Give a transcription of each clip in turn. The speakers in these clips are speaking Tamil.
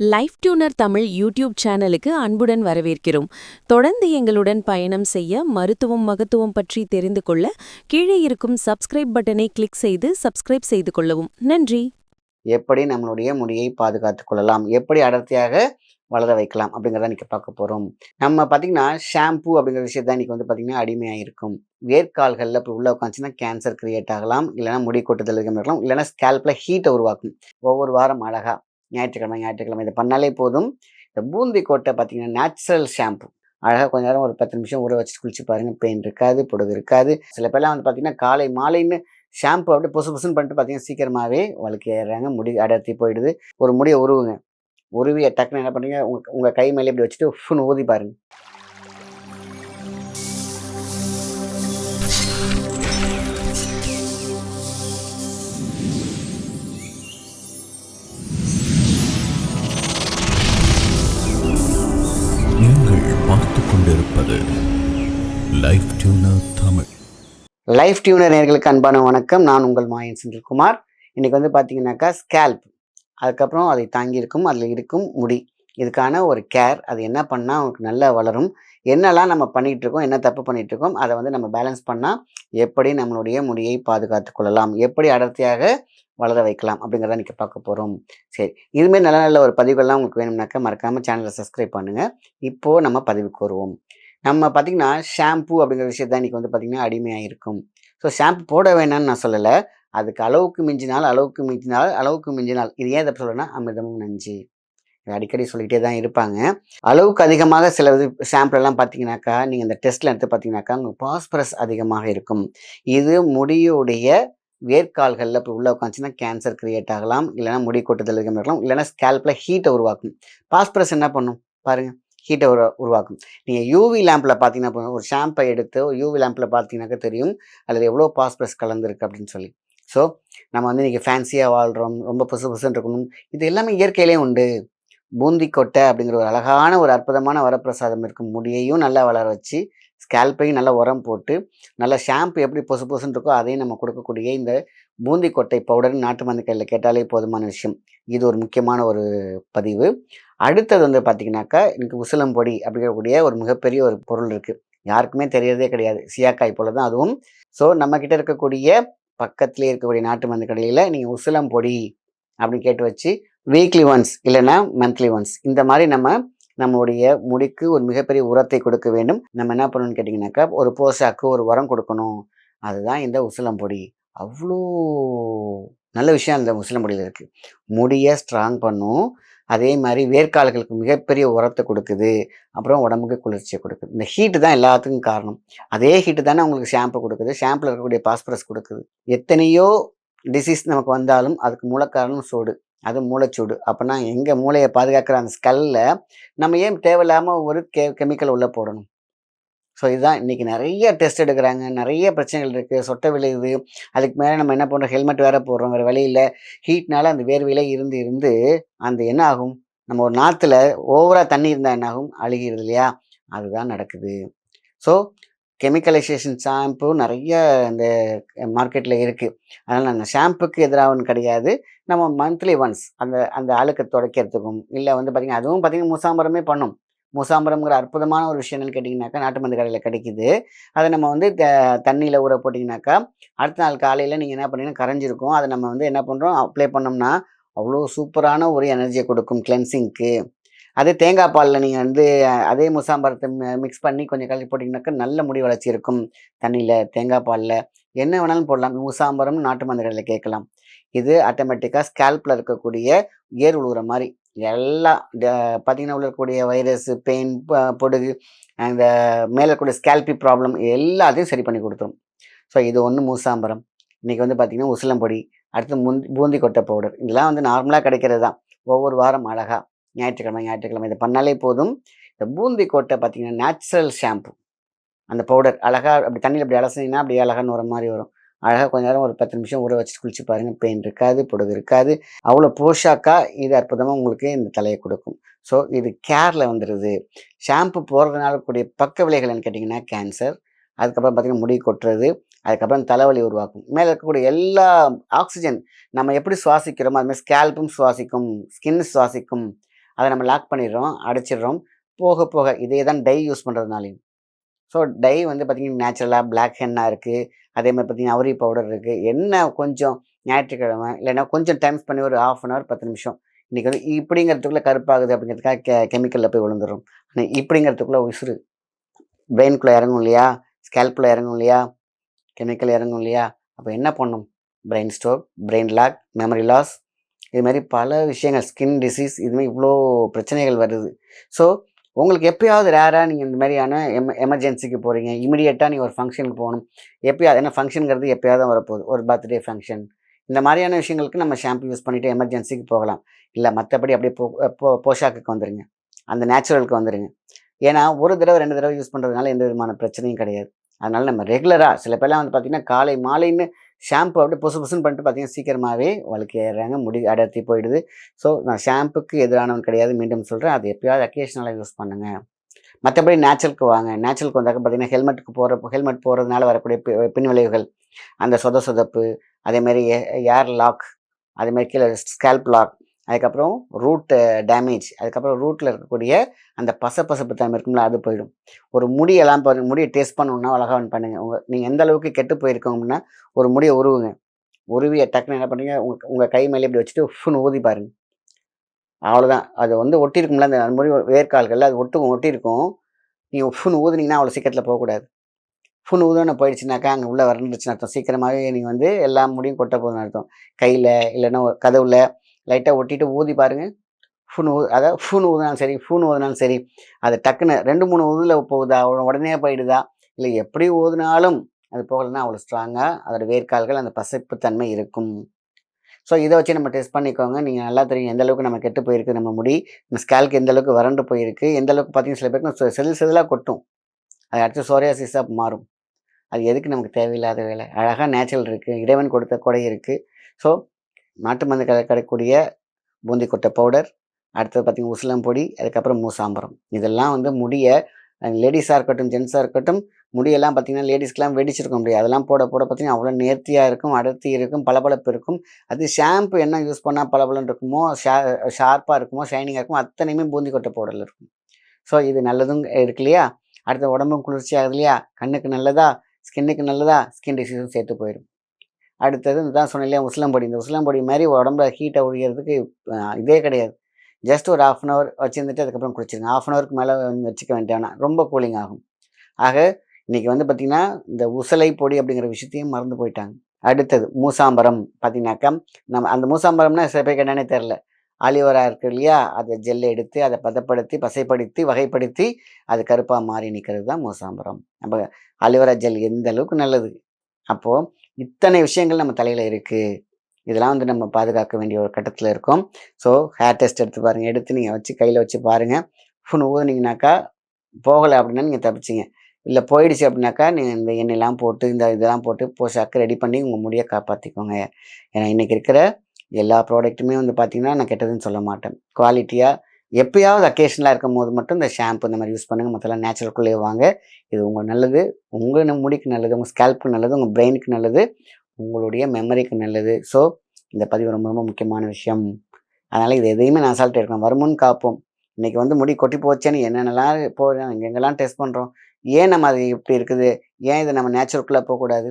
லைஃப் டியூனர் தமிழ் யூடியூப் சேனலுக்கு அன்புடன் வரவேற்கிறோம். தொடர்ந்து எங்களுடன் பயணம் செய்ய மருத்துவம் மகத்துவம் பற்றி தெரிந்து கொள்ள கீழே இருக்கும் சப்ஸ்கிரைப் பட்டனை கிளிக் செய்து சப்ஸ்கிரைப் செய்து கொள்ளவும். நன்றி. எப்படி நம்மளுடைய முடியை பாதுகாத்துக் கொள்ளலாம்? எப்படி அடர்த்தியாக வளர வைக்கலாம்? அப்படிங்கிறத இன்னைக்கு பார்க்க போகிறோம் நம்ம பார்த்தீங்கன்னா ஷாம்பு அப்படிங்கிற விஷயத்த இன்றைக்கி வந்து பார்த்திங்கன்னா அடிமையாக இருக்கும். வேர்க்கால்களில் இப்போ உள்ள உட்காந்துச்சுன்னா கேன்சர் கிரியேட் ஆகலாம். இல்லைன்னா முடி கொட்டுதல் இருக்கலாம் இல்லைன்னா ஸ்கேல்பில் ஹீட்டை உருவாக்கும். ஒவ்வொரு வாரம் அழகாக ஞாயிற்றுக்கிழமை ஞாயிற்றுக்கிழமை இதை பண்ணாலே போதும். இந்த பூந்தி கோட்டை பார்த்தீங்கன்னா நேச்சுரல் ஷாம்பு அழகாக கொஞ்ச நேரம் ஒரு பத்து நிமிஷம் ஊற வச்சு குளிச்சு பாருங்க. பெயின் இருக்காது பொடுகு இருக்காது. சில பேர்லாம் வந்து பார்த்தீங்கன்னா காலை மாலைன்னு ஷாம்பு அப்படியே பொசு பொசுன்னு பண்ணிட்டு பார்த்தீங்கன்னா சீக்கிரமாகவே வழுக்கி ஏறுறாங்க. முடி அடர்த்தி போயிடுது. ஒரு முடியை உருவுங்க. உருவி டக்குன்னு என்ன பண்ணுறீங்க உங்கள் உங்கள் கை மேலே இப்படி வச்சுட்டு ஃபுன்னு ஊதி பாருங்கள் நீங்கள் கொண்டிருப்பது life tuner Tamil. Life tuner நேர்களுக்கு அன்பான வணக்கம். நான் உங்கள் மாயன் செந்தில்குமார். இன்றைக்கி வந்து பார்த்தீங்கன்னாக்கா ஸ்கேல்ப் அதுக்கப்புறம் அதை தாங்கியிருக்கும் அதில் இருக்கும் முடி. இதுக்கான ஒரு கேர் அது என்ன பண்ணால் உங்களுக்கு நல்லா வளரும். என்னெல்லாம் நம்ம பண்ணிகிட்டு இருக்கோம் என்ன தப்பு பண்ணிகிட்டு இருக்கோம் அதை வந்து நம்ம பேலன்ஸ் பண்ணால் எப்படி நம்மளுடைய முடியை பாதுகாத்து கொள்ளலாம் எப்படி அடர்த்தியாக வளர வைக்கலாம் அப்படிங்கிறத இன்றைக்கி பார்க்க போகிறோம் சரி இதுமாரி நல்ல நல்ல ஒரு பதிவுகள்லாம் உங்களுக்கு வேணும்னாக்கா மறக்காமல் சேனலை சப்ஸ்கிரைப் பண்ணுங்கள் இப்போது நம்ம பதிவுக்கு வருவோம். நம்ம பார்த்திங்கன்னா ஷாம்பு அப்படிங்கிற விஷயத்தான் இன்றைக்கி வந்து பார்த்திங்கன்னா அடிமையாக இருக்கும் ஸோ ஷாம்பு போட வேணாம்னு நான் சொல்லலை. அதுக்கு அளவுக்கு மிஞ்சினால் அளவுக்கு மிஞ்சினால் அளவுக்கு மிஞ்சினால் இது ஏன் தப்பு சொல்லணும்னா அமிர்தமும் நஞ்சு. அடிக்கடி சொல்லிகிட்டே தான் இருப்பாங்க. அளவுக்கு அதிகமாக சில இது sample பார்த்தீங்கன்னாக்கா நீங்கள் இந்த டெஸ்ட்டில் எடுத்து பார்த்தீங்கன்னாக்கா உங்கள் பாஸ்பரஸ் அதிகமாக இருக்கும். இது முடியுடைய வேர்க்கால்களில் இப்போ உள்ளே உட்காந்துச்சுன்னா கேன்சர் கிரியேட் ஆகலாம். இல்லைன்னா முடி கொட்டுதல் இருக்கலாம். இல்லைனா ஸ்கேல்பில் ஹீட்டை உருவாக்கும். பாஸ்பரஸ் என்ன பண்ணும்? பாருங்கள் ஹீட்டை உரு உருவாக்கும். நீங்கள் யூவி லேம்பில் பார்த்தீங்கன்னா ஒரு ஷாம்பை எடுத்து யூவி லேம்பில் பார்த்தீங்கன்னாக்கா தெரியும். அதில் எவ்வளோ பாஸ்பரஸ் கலந்துருக்கு அப்படின்னு சொல்லி. ஸோ நம்ம வந்து இன்றைக்கி ஃபேன்சியாக வாழ்கிறோம் ரொம்ப புசு புசுன்னு இருக்கணும். இது எல்லாமே இயற்கையிலே உண்டு. பூந்திக்கொட்டை அப்படிங்கிற ஒரு அழகான ஒரு அற்புதமான வரப்பிரசாதம் இருக்கும். முடியையும் நல்லா வளர வச்சு ஸ்கேல்பையும் நல்லா உரம் போட்டு நல்லா ஷாம்பு எப்படி பொசு பொசுன்னு இருக்கோ அதையும் நம்ம கொடுக்கக்கூடிய இந்த பூந்தி கொட்டை பவுடர் நாட்டு மருந்து கையில் கேட்டாலே போதுமான விஷயம். இது ஒரு முக்கியமான ஒரு பதிவு. அடுத்தது வந்து பார்த்திங்கனாக்கா எனக்கு உசிலம்பொடி அப்படிங்கக்கூடிய ஒரு மிகப்பெரிய ஒரு பொருள் இருக்குது யாருக்குமே தெரியறதே கிடையாது. சியாக்காய் போல தான் அதுவும். ஸோ நம்மக்கிட்ட இருக்கக்கூடிய பக்கத்துலேயே இருக்கக்கூடிய நாட்டு மருந்து கடையில் நீங்கள் உசிலம் பொடி அப்படின்னு கேட்டு வச்சு வீக்லி ஒன்ஸ் இல்லைன்னா மந்த்லி ஒன்ஸ் இந்த மாதிரி நம்ம நம்மளுடைய முடிக்கு ஒரு மிகப்பெரிய உரத்தை கொடுக்க வேண்டும். நம்ம என்ன பண்ணணும்னு கேட்டிங்கனாக்கா ஒரு போசாக்கு ஒரு உரம் கொடுக்கணும். அதுதான் இந்த உசிலம்பொடி அவ்வளோ நல்ல விஷயம் அந்த உசிலம்பொடியில் இருக்குது முடியை ஸ்ட்ராங் பண்ணும். அதே மாதிரி வேர்க்கால்களுக்கு மிகப்பெரிய உரத்தை கொடுக்குது. அப்புறம் உடம்புக்கு குளிர்ச்சியை கொடுக்குது. இந்த ஹீட்டு தான் எல்லாத்துக்கும் காரணம். அதே ஹீட்டு தானே உங்களுக்கு ஷாம்பு கொடுக்குது. ஷாம்பில் இருக்கக்கூடிய பாஸ்பரஸ் கொடுக்குது. எத்தனையோ டிசீஸ் நமக்கு வந்தாலும் அதுக்கு மூல காரணம் அது மூளைச்சூடு. அப்போனா எங்கள் மூளையை பாதுகாக்கிற அந்த ஸ்கல்ல நம்ம ஏன் தேவையில்லாமல் ஒரு கெ கெமிக்கல் உள்ளே போடணும்? ஸோ இதுதான் இன்றைக்கி நிறைய டெஸ்ட் எடுக்கிறாங்க. நிறைய பிரச்சனைகள் இருக்குது சொட்டை விளையுது. அதுக்கு மேலே நம்ம என்ன பண்ணுறோம் ஹெல்மெட் வேறு போடுறோம். வேறு வழியில் ஹீட்னால அந்த வேர்வையில இருந்து இருந்து அந்த என்ன ஆகும்? நம்ம ஒரு நாற்றுல ஓவராக தண்ணி இருந்தால் என்ன ஆகும்? அழுகிறது இல்லையா? அதுதான் நடக்குது. ஸோ கெமிக்கலைசேஷன் ஷாம்பு நிறைய இந்த மார்க்கெட்டில் இருக்குது அதனால் அந்த ஷாம்புக்கு எதிராகவும் கிடையாது. நம்ம மந்த்லி ஒன்ஸ் அந்த அந்த அழுக்கு துடைக்கிறதுக்கும் இல்லை வந்து பார்த்திங்கன்னா அதுவும் பார்த்திங்கன்னா முசாம்பரமே பண்ணும். முசாம்பரம்ங்கிற அற்புதமான ஒரு விஷயம் என்னன்னு கேட்டிங்கனாக்கா நாட்டு மருந்து கடையில் கிடைக்குது. அதை நம்ம வந்து த- தண்ணியில் ஊற போட்டிங்கனாக்கா அடுத்த நாள் காலையில் நீங்கள் என்ன பண்ணீங்கன்னா கரைஞ்சிருக்கும். அதை நம்ம வந்து என்ன பண்ணுறோம் அப்ளை பண்ணோம்னா அவ்வளோ சூப்பரான ஒரு எனர்ஜியை கொடுக்கும் கிளென்சிங்க்கு அதே தேங்காய் பாலில் நீங்கள் வந்து அதே முசாம்பரத்தை மிக்ஸ் பண்ணி கொஞ்சம் கலக்கி போட்டிங்கனாக்கா நல்ல முடி வளர்ச்சி இருக்கும். தண்ணியில் தேங்காய் பாலில். என்ன வேணாலும் போடலாம். முசாம்பரம் நாட்டு மருந்து கடையில் கேட்கலாம். இது ஆட்டோமேட்டிக்காக ஸ்கேல்பில் இருக்கக்கூடிய ஏர் உழுவுற மாதிரி. எல்லா பார்த்தீங்கன்னா உள்ளக்கூடிய வைரஸ் பெயின் பொடுகு அந்த மேலே கூட ஸ்கேல்பி ப்ராப்ளம் எல்லாத்தையும் சரி பண்ணி கொடுத்துரும். ஸோ இது ஒன்று மூசாம்பரம். இன்றைக்கி வந்து பார்த்திங்கன்னா உசிலம்பொடி அடுத்து முந்தி பூந்தி கொட்டை பவுடர் இதெல்லாம் வந்து நார்மலாக கிடைக்கிறது தான் ஒவ்வொரு வாரம் அழகாக ஞாயிற்றுக்கிழமை ஞாயிற்றுக்கிழமை இதை பண்ணாலே போதும். இந்த பூந்தி கோட்டை பார்த்தீங்கன்னா நேச்சுரல் ஷாம்பு அந்த பவுடர் அழகாக அப்படி தண்ணியில் அப்படி அலசினீங்கன்னா அப்படியே அழகான்னு வர மாதிரி வரும். அழகாக கொஞ்ச நேரம் ஒரு பத்து நிமிஷம் ஊற வச்சு குளிச்சு பாருங்கள் பெயின் இருக்காது பொடுகு இருக்காது. அவ்வளோ போஷாக்காக இது அற்புதமாக உங்களுக்கு இந்த தலையை கொடுக்கும். ஸோ இது கேரில் வந்துடுது ஷாம்பு போடுறதுனால கூடிய பக்க விளைவுகள்னு கேட்டிங்கன்னா கேன்சர் அதுக்கப்புறம் பார்த்திங்கன்னா முடி கொட்டுறது அதுக்கப்புறம் தலைவலி உருவாக்கும். மேலே இருக்கக்கூடிய எல்லா ஆக்சிஜன் நம்ம எப்படி சுவாசிக்கிறோமோ அதுமாதிரி ஸ்கேல்பும் சுவாசிக்கும் ஸ்கின் சுவாசிக்கும். அதை நம்ம லாக் பண்ணிடுறோம் அடைச்சிடுறோம். போக போக இதே தான் டை யூஸ் பண்ணுறதுனாலையும் ஸோ டை வந்து பார்த்திங்கன்னா நேச்சுரலாக பிளாக் ஹென்னா இருக்குது அதே மாதிரி பார்த்திங்கன்னா அவரி பவுடர் இருக்குது என்ன கொஞ்சம் ஞாயிற்றுக்கிழமை இல்லைன்னா கொஞ்சம் டைம் பண்ணி ஒரு ஆஃப் அன் ஹவர் பத்து நிமிஷம். இன்றைக்கி வந்து இப்படிங்கிறதுக்குள்ளே கருப்பாகுது அப்படிங்கிறதுக்காக கெ கெமிக்கலில் போய் விழுந்துடும் ஆனால் இப்படிங்கிறதுக்குள்ளே உசுறு. பிரெயின்குள்ளே இறங்கும் இல்லையா? ஸ்கேல்பில் இறங்கும் இல்லையா? கெமிக்கல் இறங்கும் இல்லையா? அப்போ என்ன பண்ணும்? Brain stroke brain lock memory loss இது மாதிரி பல விஷயங்கள் ஸ்கின் டிசீஸ் இதுமாதிரி இவ்வளோ பிரச்சனைகள் வருது. ஸோ உங்களுக்கு எப்பயாவது ரேராக நீங்கள் இந்த மாதிரியான எம எமர்ஜென்சிக்கு போகிறீங்க இமிடியேட்டாக நீங்கள் ஒரு ஃபங்க்ஷனுக்கு போகணும். எப்பயாவது ஏன்னா ஃபங்க்ஷனுங்கிறது எப்பயாவது தான் வரப்போகுது. ஒரு பர்த்டே ஃபங்க்ஷன் இந்த மாதிரியான விஷயங்களுக்கு நம்ம ஷாம்பு யூஸ் பண்ணிவிட்டு எமர்ஜென்சிக்கு போகலாம். இல்லை மற்றபடி அப்படியே போ போ போஷாக்குக்கு வந்துடுங்க அந்த நேச்சுரலுக்கு வந்துடுங்க ஏன்னா ஒரு தடவை ரெண்டு தடவை யூஸ் பண்ணுறதுனால எந்த விதமான பிரச்சனையும் கிடையாது. அதனால் நம்ம ரெகுலராக சில பேர்லாம் வந்து பார்த்திங்கன்னா காலை மாலைன்னு ஷாம்பு அப்படியே பொசு பொசுன்னு பண்ணிட்டு பார்த்தீங்கன்னா சீக்கிரமாகவே வழுக்கி ஏறுறாங்க முடி அடர்த்தி போயிடுது. ஸோ நான் ஷாம்புக்கு எதிரானவன் கிடையாது மீண்டும் சொல்கிறேன் அது எப்பயாவது அக்கேஷனலாக யூஸ் பண்ணுங்கள் மற்றபடி நேச்சுரலுக்கு வாங்க. நேச்சுரலுக்கு வந்தாக்க பார்த்தீங்கன்னா ஹெல்மெட்டுக்கு போகிற ஹெல்மெட் போகிறதுனால வரக்கூடிய பின் விளைவுகள் அந்த சொத சொதப்பு அதேமாரி ஏர் லாக் அதேமாதிரி கீழே ஸ்கேல்ப் லாக் அதுக்கப்புறம் ரூட் டேமேஜ் அதுக்கப்புறம் ரூட்டில் இருக்கக்கூடிய அந்த பசப்பசப்பு தன்மை இருக்கும்ல அது போயிடும். ஒரு முடியெல்லாம் பாருங்க முடியை டேஸ்ட் பண்ணணுன்னா அழகாக பண்ணுங்கள் உங்கள் நீங்கள் எந்த அளவுக்கு கெட்டு போயிருக்கோம்னா ஒரு முடியை உருவுங்க. உருவிய டக்குன்னு என்ன பண்ணுறீங்க உங்கள் உங்கள் கை மேலே இப்படி வச்சுட்டு ஃபுன்னு ஊதி பாருங்க. அவ்வளோதான். அது வந்து ஒட்டியிருக்கும்ல அந்த முடி வேர்க்கால்களில் அது ஒட்டு ஒட்டியிருக்கும். நீங்கள் ஃபுன்னு ஊதுனீங்கன்னா அவ்வளோ சீக்கிரத்தில் போகக்கூடாது. ஃபுன் ஊதுன்னு போயிடுச்சுனாக்கா அங்கே உள்ளே வரணுச்சுன்னு அர்த்தம். சீக்கிரமாகவே நீங்கள் வந்து எல்லா முடியும் கொட்ட போகுதுன்னு அர்த்தம். கையில் இல்லைன்னா கதவுல லைட்டாக ஒட்டிட்டு ஊதி பாருங்கள் ஃபுன் ஊ அதாவது ஃபுன் ஊதினாலும் சரி ஃபூன் ஊதினாலும் சரி அது டக்குன்னு ரெண்டு மூணு ஊதில் போகுதா? உடனே போயிடுதா? இல்லை எப்படி ஊதினாலும் அது போகலைன்னா அவ்வளோ ஸ்ட்ராங்காக அதோட வேர்க்கால்கள் அந்த பசப்பு தன்மை இருக்கும். ஸோ இதை வச்சு நம்ம டெஸ்ட் பண்ணிக்கோங்க. நீங்கள் நல்லா தெரியும் எந்த அளவுக்கு நம்ம கெட்டு போயிருக்கு நம்ம முடி நம்ம ஸ்கேல்க்கு எந்த அளவுக்கு வறண்டு போயிருக்கு எந்த அளவுக்கு பார்த்தீங்கன்னா சில பேருக்கு செதில் செதிலாக கொட்டும். அது அடுத்து சோரியாசிஸாக மாறும். அது எதுக்கு நமக்கு தேவையில்லாத வேலை? அழகாக நேச்சுரல் இருக்குது இறைவன் கொடுத்த கொடை இருக்குது ஸோ நாட்டு மருந்து கடை கிடைக்கக்கூடிய பூந்தி கொட்டை பவுடர் அடுத்தது பார்த்திங்கன்னா உசிலம் பொடி அதுக்கப்புறம் மூசாம்பரம். இதெல்லாம் வந்து முடிய லேடிஸாக இருக்கட்டும் ஜென்ஸாக இருக்கட்டும் முடியெல்லாம் பார்த்திங்கன்னா லேடிஸ்க்கெலாம் வெடிச்சிருக்க முடியாது. அதெல்லாம் போட போட பார்த்திங்கன்னா அவ்வளோ நேர்த்தியாக இருக்கும் அடர்த்தி இருக்கும் பளபளப்பு இருக்கும். அது ஷாம்பு என்ன யூஸ் பண்ணால் பளபளன்னு இருக்குமோ ஷா ஷார்ப்பாக இருக்குமோ ஷைனிங்காக இருக்குமோ அத்தனையுமே பூந்தி கொட்டை பவுடரில் இருக்கும். ஸோ இது நல்லதும் இருக்கு இல்லையா? அடுத்த உடம்பும் குளிர்ச்சி ஆகுது இல்லையா? கண்ணுக்கு நல்லதா? ஸ்கின்னுக்கு நல்லதா? ஸ்கின் டிசீஸும் சேர்த்து போயிடும் அடுத்தது தான் சொன்னேன் இல்லையா உசிலம்பொடி இந்த உசிலம்பொடி மாதிரி உடம்புல ஹீட்டை ஒழிகிறதுக்கு இதே கிடையாது. ஜஸ்ட் ஒரு ஆஃப் அன் ஹவர் வச்சுருந்துட்டு அதுக்கப்புறம் குளிச்சிருங்க. ஆஃப் அன் ஹவருக்கு மேலே வச்சுக்க வேண்டாம் ரொம்ப கூலிங் ஆகும். ஆக இன்றைக்கி வந்து பார்த்திங்கன்னா இந்த உசலை பொடி அப்படிங்கிற விஷயத்தையும் மறந்து போயிட்டாங்க. அடுத்தது மூசாம்பரம் பார்த்தீங்கன்னாக்கா நம்ம அந்த மூசாம்பரம்னா சில பேருக்கு என்னன்னே தெரில ஆலிவரா இருக்கு இல்லையா? அதை ஜெல்லை எடுத்து அதை பதப்படுத்தி பசைப்படுத்தி வகைப்படுத்தி அது கருப்பாக மாறி நிற்கிறது தான் மூசாம்பரம். நம்ம ஆலிவரா ஜெல் எந்த அளவுக்கு நல்லது? அப்போது இத்தனை விஷயங்கள் நம்ம தலையில் இருக்குது இதெல்லாம் வந்து நம்ம பாதுகாக்க வேண்டிய ஒரு கட்டத்தில் இருக்கோம். ஸோ ஹேர் டெஸ்ட் எடுத்து பாருங்கள் எடுத்து நீங்கள் வச்சு கையில் வச்சு பாருங்கள் ஃபுன் ஊதுனீங்கனாக்கா போகலை அப்படின்னா நீங்கள் தப்பிச்சிங்க. இல்லை போயிடுச்சு அப்படின்னாக்கா நீங்கள் இந்த எண்ணெயெல்லாம் போட்டு இந்த இதெல்லாம் போட்டு போஷாக்கு ரெடி பண்ணி உங்கள் முடியை காப்பாற்றிக்கோங்க ஏன்னா இன்றைக்கி இருக்கிற எல்லா ப்ராடக்ட்டுமே வந்து பார்த்திங்கன்னா நான் கெட்டதுன்னு சொல்ல மாட்டேன். குவாலிட்டியாக எப்பயாவது அக்கேஷனலாக இருக்கும் போது மட்டும் இந்த ஷாம்பு இந்த மாதிரி யூஸ் பண்ணுங்கள் மற்றெல்லாம் நேச்சுரல்குள்ளேயே வாங்க. இது உங்கள் நல்லது. உங்கள் முடிக்கு நல்லது உங்கள் ஸ்கேல்ப்க்கு நல்லது உங்கள் பிரெயினுக்கு நல்லது உங்களுடைய மெமரிக்கு நல்லது. ஸோ இந்த பதிவு ரொம்ப ரொம்ப முக்கியமான விஷயம். அதனால் இது எதையுமே நான் அசால்ட் எடுக்கணும். வருமுன் காப்போம். இன்றைக்கி வந்து முடி கொட்டி போச்சேன்னு என்னென்னலாம் போகிறோம் எங்கெங்கெல்லாம் டெஸ்ட் பண்ணுறோம் ஏன் நம்ம அது இப்படி இருக்குது? ஏன் இதை நம்ம நேச்சுரல்குள்ளே போகக்கூடாது?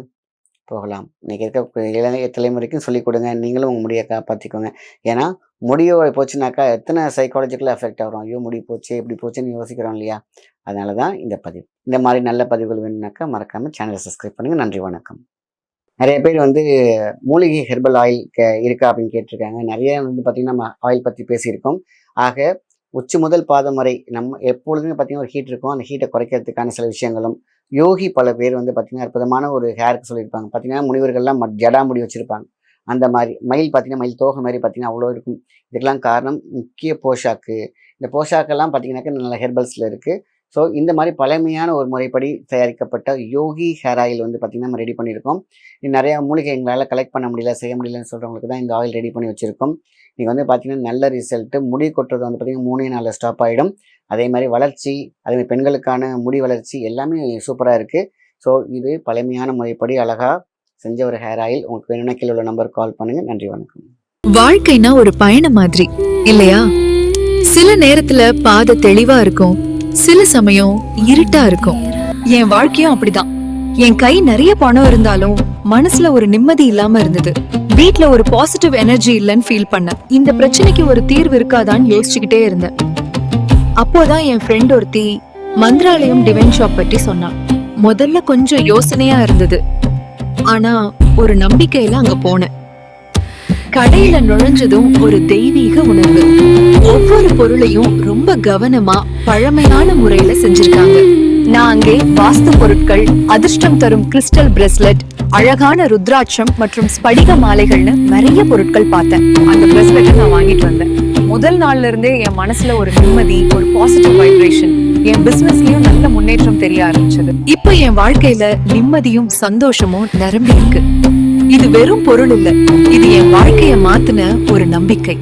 போகலாம். இன்றைக்கி இருக்க இளைய தலைமுறைக்கும் சொல்லிக் கொடுங்க. நீங்களும் உங்கள் முடியை காப்பாற்றிக்கோங்க ஏன்னா முடியோ போச்சுனாக்கா எத்தனை சைக்காலஜிக்கல் எஃபெக்ட் ஆகும் ஐயோ முடி போச்சு இப்படி போச்சுன்னு யோசிக்கிறோம் இல்லையா? அதனால தான் இந்த பதிவு. இந்த மாதிரி நல்ல பதிவுகள் வேணும்னாக்கா மறக்காமல் சேனலை சப்ஸ்கிரைப் பண்ணுங்கள் நன்றி வணக்கம். நிறைய பேர் வந்து மூலிகை ஹெர்பல் ஆயில் இருக்கா அப்படின்னு கேட்டிருக்காங்க. நிறைய வந்து பார்த்திங்கன்னா நம்ம ஆயில் பற்றி பேசியிருக்கோம். ஆக உச்சி முதல் பாதம் வரை நம்ம எப்பொழுதுமே பார்த்தீங்கன்னா ஒரு ஹீட் இருக்கும். அந்த ஹீட்டை குறைக்கிறதுக்கான சில விஷயங்களும் யோகி பல பேர் வந்து பார்த்தீங்கன்னா அற்புதமான ஒரு ஹேருக்கு சொல்லியிருப்பாங்க. பார்த்தீங்கன்னா முனிவர்கள்லாம் ம- ஜடா முடி வச்சுருப்பாங்க. அந்த மாதிரி மயில் பார்த்தீங்கன்னா மயில் தோகை மாதிரி பார்த்தீங்கன்னா அவ்வளோ இருக்கும். இதுக்கெல்லாம் காரணம் முக்கிய போஷாக்கு. இந்த போஷாக்கெல்லாம் பார்த்தீங்கன்னாக்கா நல்ல ஹெர்பல்ஸில் இருக்குது ஸோ இந்த மாதிரி பழமையான ஒரு முறைப்படி தயாரிக்கப்பட்ட யோகி ஹேர் ஆயில் வந்து பார்த்திங்கன்னா நம்ம ரெடி பண்ணியிருக்கோம். நிறையா மூலிகை எங்களால் கலெக்ட் பண்ண முடியல செய்ய முடியலன்னு சொல்கிறவங்களுக்கு தான் இந்த ஆயில் ரெடி பண்ணி வச்சுருக்கோம். நீங்கள் வந்து பார்த்தீங்கன்னா நல்ல ரிசல்ட்டு முடி கொட்டுறது வந்து பார்த்திங்கன்னா மூணே நாளில் ஸ்டாப் ஆகிடும் அதே மாதிரி வளர்ச்சி அதே மாதிரி பெண்களுக்கான முடி வளர்ச்சி எல்லாமே சூப்பராக இருக்குது ஸோ இது பழமையான முறைப்படி அழகாக செஞ்ச ஒரு ஹேர் ஆயில் உங்களுக்கு வேணும்னா கீழே உள்ள நம்பருக்கு கால் பண்ணுங்கள் நன்றி வணக்கம். வாழ்க்கைனா ஒரு பயணம் மாதிரி இல்லையா? சில நேரத்துல பாதை தெளிவா இருக்கும் சில சமயம் இருட்டா இருக்கும். என் வாழ்க்கையும் அப்படிதான். என் கை நிறைய பணம் இருந்தாலும் மனசுல ஒரு நிம்மதி இல்லாம இருந்தது. வீட்ல ஒரு பாசிட்டிவ் எனர்ஜி இல்லைன்னு ஃபீல் பண்ணேன். இந்த பிரச்சனைக்கு ஒரு தீர்வு இருக்காதான்னு யோசிச்சுக்கிட்டே இருந்தேன். அப்போதான் என் ஃப்ரெண்ட் ஒருத்தி மந்திராலயம் டிவைன் ஷாப் பற்றி சொன்னான் முதல்ல கொஞ்சம் யோசனையா இருந்தது. ஆனா ஒரு நம்பிக்கையில அங்க போனேன். கடையில நுழைஞ்சதும் ஒரு தெய்வீக உணர்வு. ஒவ்வொரு பொருளையும் ரொம்ப கவனமா பழமையான முறையில செஞ்சிருக்காங்க. நான் அங்கே வாஸ்து பொருட்கள் அதிர்ஷ்டம் தரும் கிறிஸ்டல் பிரஸ்லெட் அழகான ருத்ராட்சம் மற்றும் ஸ்படிக மாலைகள்னு நிறைய பொருட்கள் பார்த்தேன். அந்த பிரஸ்லெட்டை நான் வாங்கிட்டு வந்தேன். முதல் நாள்ல இருந்தே என் மனசுல ஒரு நிம்மதி ஒரு பாசிட்டிவ் வைப்ரேஷன் என் பிசினஸ்லயும் நல்ல முன்னேற்றம் தெரிய ஆரம்பிச்சது. இப்போ என் வாழ்க்கையில நிம்மதியும் சந்தோஷமும் நிரம்பி இருக்கு இது வெறும் பொருள் இல்ல இது என் வாழ்க்கைய மாத்துன ஒரு நம்பிக்கை.